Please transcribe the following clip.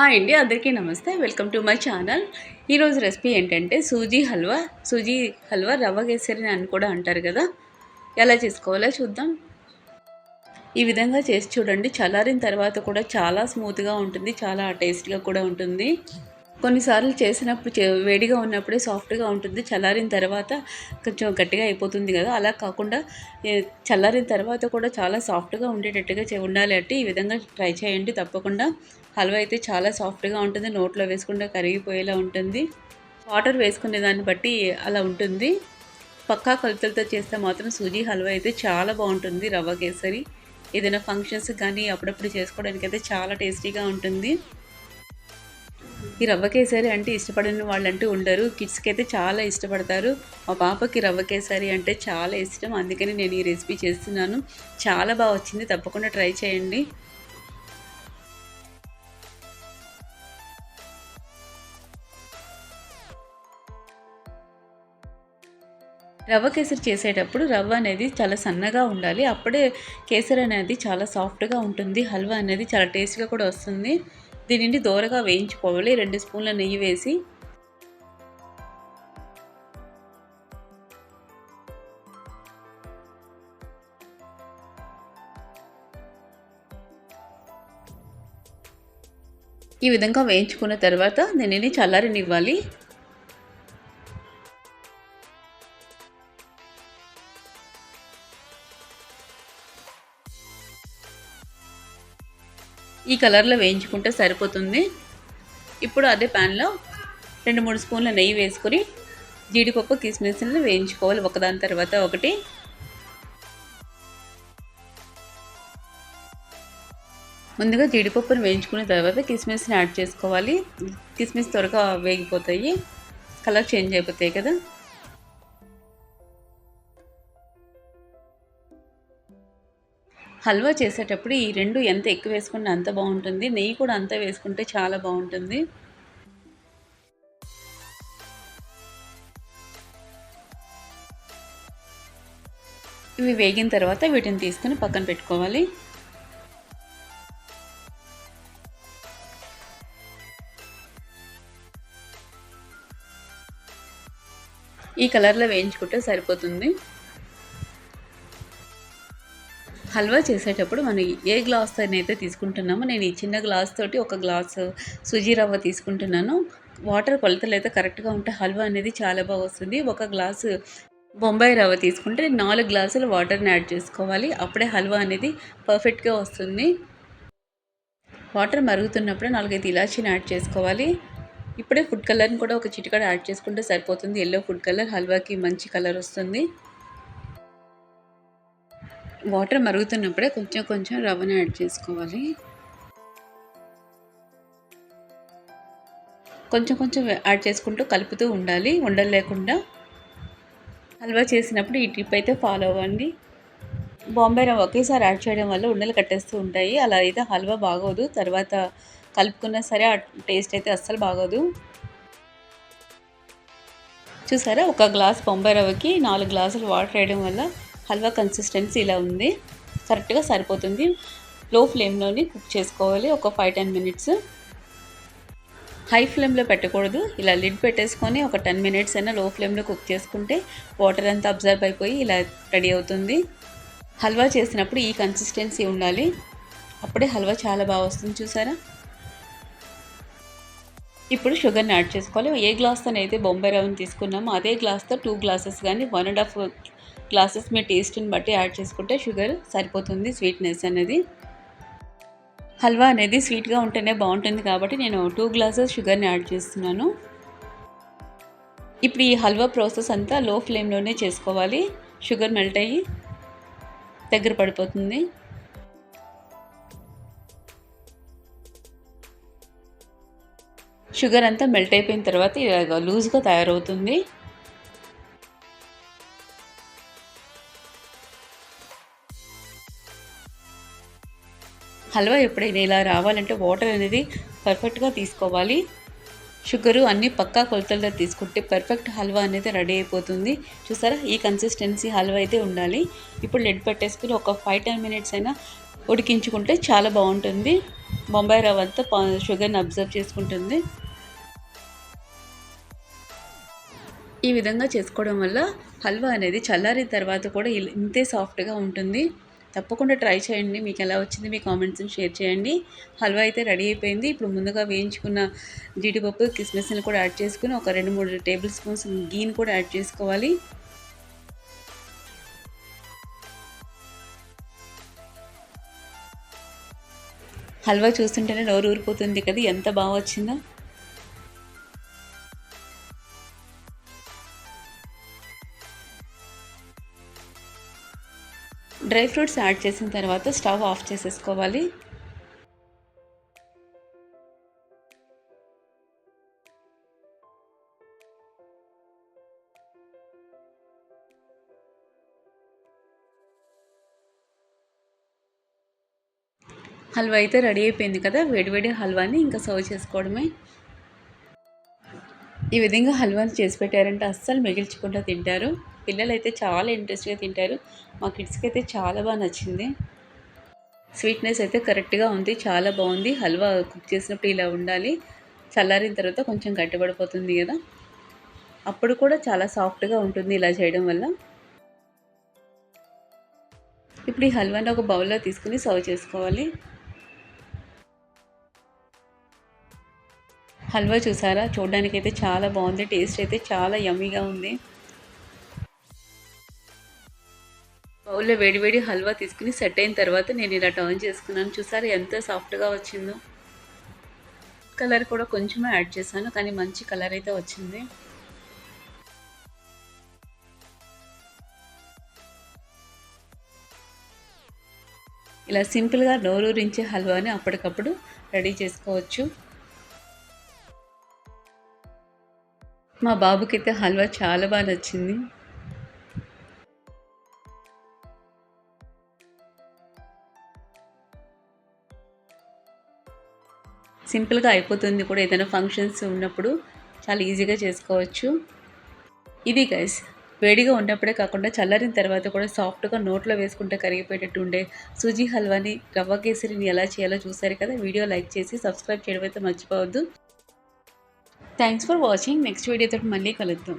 Hi అండి అందరికీ నమస్తే. వెల్కమ్ టు మై ఛానల్ ఈరోజు రెసిపీ ఏంటంటే సూజీ హల్వా. సూజీ హల్వా రవ్వ కేసరి అని కూడా అంటారు కదా. ఎలా చేసుకోవాలో చూద్దాం. ఈ విధంగా చేసి చూడండి. చల్లారిన తర్వాత కూడా చాలా స్మూత్గా ఉంటుంది. చాలా టేస్ట్గా కూడా ఉంటుంది. కొన్నిసార్లు చేసినప్పుడు వేడిగా ఉన్నప్పుడే సాఫ్ట్గా ఉంటుంది. చల్లారిన తర్వాత కొంచెం గట్టిగా అయిపోతుంది కదా. అలా కాకుండా చల్లారిన తర్వాత కూడా చాలా సాఫ్ట్గా ఉండేటట్టుగా ఉండాలి అంటే ఈ విధంగా ట్రై చేయండి. తప్పకుండా హల్వా అయితే చాలా సాఫ్ట్గా ఉంటుంది. నోట్లో వేసుకుంటే కరిగిపోయేలా ఉంటుంది. వాటర్ వేసుకునే దాన్ని బట్టి అలా ఉంటుంది. పక్కా కొలతలతో చేస్తే మాత్రం సూజీ హల్వా అయితే చాలా బాగుంటుంది. రవ్వ కేసరి ఏదైనా ఫంక్షన్స్ కానీ అప్పుడప్పుడు చేసుకోవడానికి అయితే చాలా టేస్టీగా ఉంటుంది. ఈ రవ్వ కేసరి అంటే ఇష్టపడిన వాళ్ళంటూ ఉండరు. కిడ్స్కి అయితే చాలా ఇష్టపడతారు. మా పాపకి రవ్వ కేసరి అంటే చాలా ఇష్టం. అందుకని నేను ఈ రెసిపీ చేస్తున్నాను. చాలా బాగా వచ్చింది. తప్పకుండా ట్రై చేయండి. రవ్వ కేసరి చేసేటప్పుడు రవ్వ అనేది చాలా సన్నగా ఉండాలి. అప్పుడే కేసరి అనేది చాలా సాఫ్ట్గా ఉంటుంది. హల్వా అనేది చాలా టేస్ట్గా కూడా వస్తుంది. దీనిని దూరగా వేయించుకోవాలి. రెండు స్పూన్ల నెయ్యి వేసి ఈ విధంగా వేయించుకున్న తర్వాత దీనిని చల్లారనివ్వాలి. ఈ కలర్లో వేయించుకుంటే సరిపోతుంది. ఇప్పుడు అదే ప్యాన్లో రెండు మూడు స్పూన్ల నెయ్యి వేసుకొని జీడిపప్పు కిస్మిస్ని వేయించుకోవాలి. ఒకదాని తర్వాత ఒకటి. ముందుగా జీడిపప్పును వేయించుకున్న తర్వాత కిస్మిస్ని యాడ్ చేసుకోవాలి. కిస్మిస్ త్వరగా వేగిపోతాయి. కలర్ చేంజ్ అయిపోతాయి కదా. హల్వా చేసేటప్పుడు ఈ రెండు ఎంత ఎక్కువ వేసుకుంటే అంత బాగుంటుంది. నెయ్యి కూడా అంత వేసుకుంటే చాలా బాగుంటుంది. ఇవి వేగిన తర్వాత వీటిని తీసుకుని పక్కన పెట్టుకోవాలి. ఈ కలర్లో వేయించుకుంటే సరిపోతుంది. హల్వా చేసేటప్పుడు మనం ఏ గ్లాస్ అయితే తీసుకుంటున్నామో నేను ఈ చిన్న గ్లాస్ తోటి ఒక గ్లాస్ సుజీ రవ్వ తీసుకుంటున్నాను. వాటర్ కొలతలు అయితే కరెక్ట్గా ఉంటే హల్వా అనేది చాలా బాగా వస్తుంది. ఒక గ్లాసు బొంబాయి రవ్వ తీసుకుంటే నాలుగు గ్లాసులు వాటర్ని యాడ్ చేసుకోవాలి. అప్పుడే హల్వా అనేది పర్ఫెక్ట్గా వస్తుంది. వాటర్ మరుగుతున్నప్పుడు నాలుగైదు ఇలాచీని యాడ్ చేసుకోవాలి. ఇప్పుడే ఫుడ్ కలర్ని కూడా ఒక చిటికడ యాడ్ చేసుకుంటే సరిపోతుంది. ఎల్లో ఫుడ్ కలర్ హల్వాకి మంచి కలర్ వస్తుంది. వాటర్ మరుగుతున్నప్పుడే కొంచెం కొంచెం రవ్వను యాడ్ చేసుకోవాలి. కొంచెం కొంచెం యాడ్ చేసుకుంటూ కలుపుతూ ఉండాలి. ఉండలు లేకుండా. హల్వా చేసినప్పుడు ఈ టిప్ అయితే ఫాలో అవ్వండి. బాంబే రవ్వ ఒకేసారి యాడ్ చేయడం వల్ల ఉండలు కట్టేస్తూ ఉంటాయి. అలా అయితే హల్వా బాగోదు. తర్వాత కలుపుకున్నా సరే ఆ టేస్ట్ అయితే అస్సలు బాగోదు. చూసారా? ఒక గ్లాస్ బొంబాయి రవ్వకి నాలుగు గ్లాసులు వాటర్ వేయడం వల్ల హల్వా కన్సిస్టెన్సీ ఇలా ఉంది. కరెక్ట్గా సరిపోతుంది. లో ఫ్లేమ్లోని కుక్ చేసుకోవాలి. ఒక ఫైవ్ టెన్ మినిట్స్ హై ఫ్లేమ్లో పెట్టకూడదు. ఇలా లిడ్ పెట్టేసుకొని ఒక టెన్ మినిట్స్ అయినా లో ఫ్లేమ్లో కుక్ చేసుకుంటే వాటర్ అంతా అబ్జర్వ్ అయిపోయి ఇలా రెడీ అవుతుంది. హల్వా చేసినప్పుడు ఈ కన్సిస్టెన్సీ ఉండాలి. అప్పుడే హల్వా చాలా బాగా వస్తుంది చూసారా? ఇప్పుడు షుగర్ని యాడ్ చేసుకోవాలి. ఏ గ్లాస్తో అయితే బొంబాయి రవ్వని తీసుకున్నామో అదే గ్లాస్తో టూ గ్లాసెస్ కానీ వన్ అండ్ హాఫ్ గ్లాసెస్ మీ టేస్ట్ని బట్టి యాడ్ చేసుకుంటే షుగర్ సరిపోతుంది స్వీట్నెస్ అనేది. హల్వా అనేది స్వీట్గా ఉంటేనే బాగుంటుంది కాబట్టి నేను టూ గ్లాసెస్ షుగర్ని యాడ్ చేస్తున్నాను. ఇప్పుడు ఈ హల్వా ప్రాసెస్ అంతా లో ఫ్లేమ్లోనే చేసుకోవాలి. షుగర్ మెల్ట్ అయ్యి దగ్గర పడిపోతుంది. షుగర్ అంతా మెల్ట్ అయిపోయిన తర్వాత ఇలాగ లూజ్గా తయారవుతుంది. హల్వా ఎప్పుడైనా ఇలా రావాలంటే వాటర్ అనేది పర్ఫెక్ట్గా తీసుకోవాలి. షుగరు అన్నీ పక్కా కొలతలతో తీసుకుంటే పర్ఫెక్ట్ హల్వా అనేది రెడీ అయిపోతుంది. చూసారా? ఈ కన్సిస్టెన్సీ హల్వా అయితే ఉండాలి. ఇప్పుడు లెడ్ పెట్టేసుకుని ఒక ఫైవ్ టెన్ మినిట్స్ అయినా ఉడికించుకుంటే చాలా బాగుంటుంది. బొంబాయి రవ్వ అంతా షుగర్ని అబ్జర్వ్ చేసుకుంటుంది. ఈ విధంగా చేసుకోవడం వల్ల హల్వా అనేది చల్లారిన తర్వాత కూడా ఇంతే సాఫ్ట్గా ఉంటుంది. తప్పకుండా ట్రై చేయండి. మీకు ఎలా వచ్చింది మీ కామెంట్స్ని షేర్ చేయండి. హల్వా అయితే రెడీ అయిపోయింది. ఇప్పుడు ముందుగా వేయించుకున్న జీడిపప్పు కిస్మిస్ని కూడా యాడ్ చేసుకుని ఒక రెండు మూడు టేబుల్ స్పూన్స్ గీని కూడా యాడ్ చేసుకోవాలి. హల్వా చూస్తుంటేనే నోరు ఊరిపోతుంది కదా ఎంత బాగా వచ్చిందో. డ్రై ఫ్రూట్స్ యాడ్ చేసిన తర్వాత స్టవ్ ఆఫ్ చేసేసుకోవాలి. హల్వా అయితే రెడీ అయిపోయింది కదా వేడివేడి హల్వాని ఇంకా సర్వ్ చేసుకోవడమే. ఈ విధంగా హల్వాని చేసి పెట్టారంటే అస్సలు మిగిల్చకుండా తింటారు. పిల్లలు అయితే చాలా ఇంట్రెస్ట్గా తింటారు. మా కిడ్స్కి అయితే చాలా బాగా నచ్చింది. స్వీట్నెస్ అయితే కరెక్ట్గా ఉంది చాలా బాగుంది. హల్వా కుక్ చేసినప్పుడు ఇలా ఉండాలి. చల్లారిన తర్వాత కొంచెం గట్టిపడిపోతుంది కదా. అప్పుడు కూడా చాలా సాఫ్ట్గా ఉంటుంది ఇలా చేయడం వల్ల. ఇప్పుడు ఈ హల్వాని ఒక బౌల్లో తీసుకుని సర్వ్ చేసుకోవాలి. హల్వా చూసారా? చూడడానికి అయితే చాలా బాగుంది. టేస్ట్ అయితే చాలా యమ్మీగా ఉంది. బౌల్లో వేడివేడి హల్వా తీసుకుని సెట్ అయిన తర్వాత నేను ఇలా టర్న్ చేసుకున్నాను. చూసారు ఎంత సాఫ్ట్గా వచ్చిందో? కలర్ కూడా కొంచెమే యాడ్ చేశాను కానీ మంచి కలర్ అయితే వచ్చింది. ఇలా సింపుల్గా నోరూరించే హల్వాని అప్పటికప్పుడు రెడీ చేసుకోవచ్చు. మా బాబుకైతే హల్వా చాలా బాగా నచ్చింది. సింపుల్గా అయిపోతుంది కూడా ఏదైనా ఫంక్షన్స్ ఉన్నప్పుడు చాలా ఈజీగా చేసుకోవచ్చు. ఇది గైస్ వేడిగా ఉన్నప్పుడే కాకుండా చల్లారిన తర్వాత కూడా సాఫ్ట్గా నోట్లో వేసుకుంటే కరిగిపోయేటట్టు ఉండే సూజీ హల్వాని రవ్వ కేసరిని ఎలా చేయాలో చూసారు కదా? వీడియో లైక్ చేసి సబ్స్క్రైబ్ చేయడం అయితే మర్చిపోవద్దు. థ్యాంక్స్ ఫర్ వాచింగ్ నెక్స్ట్ వీడియోతో మళ్ళీ కలుద్దాం.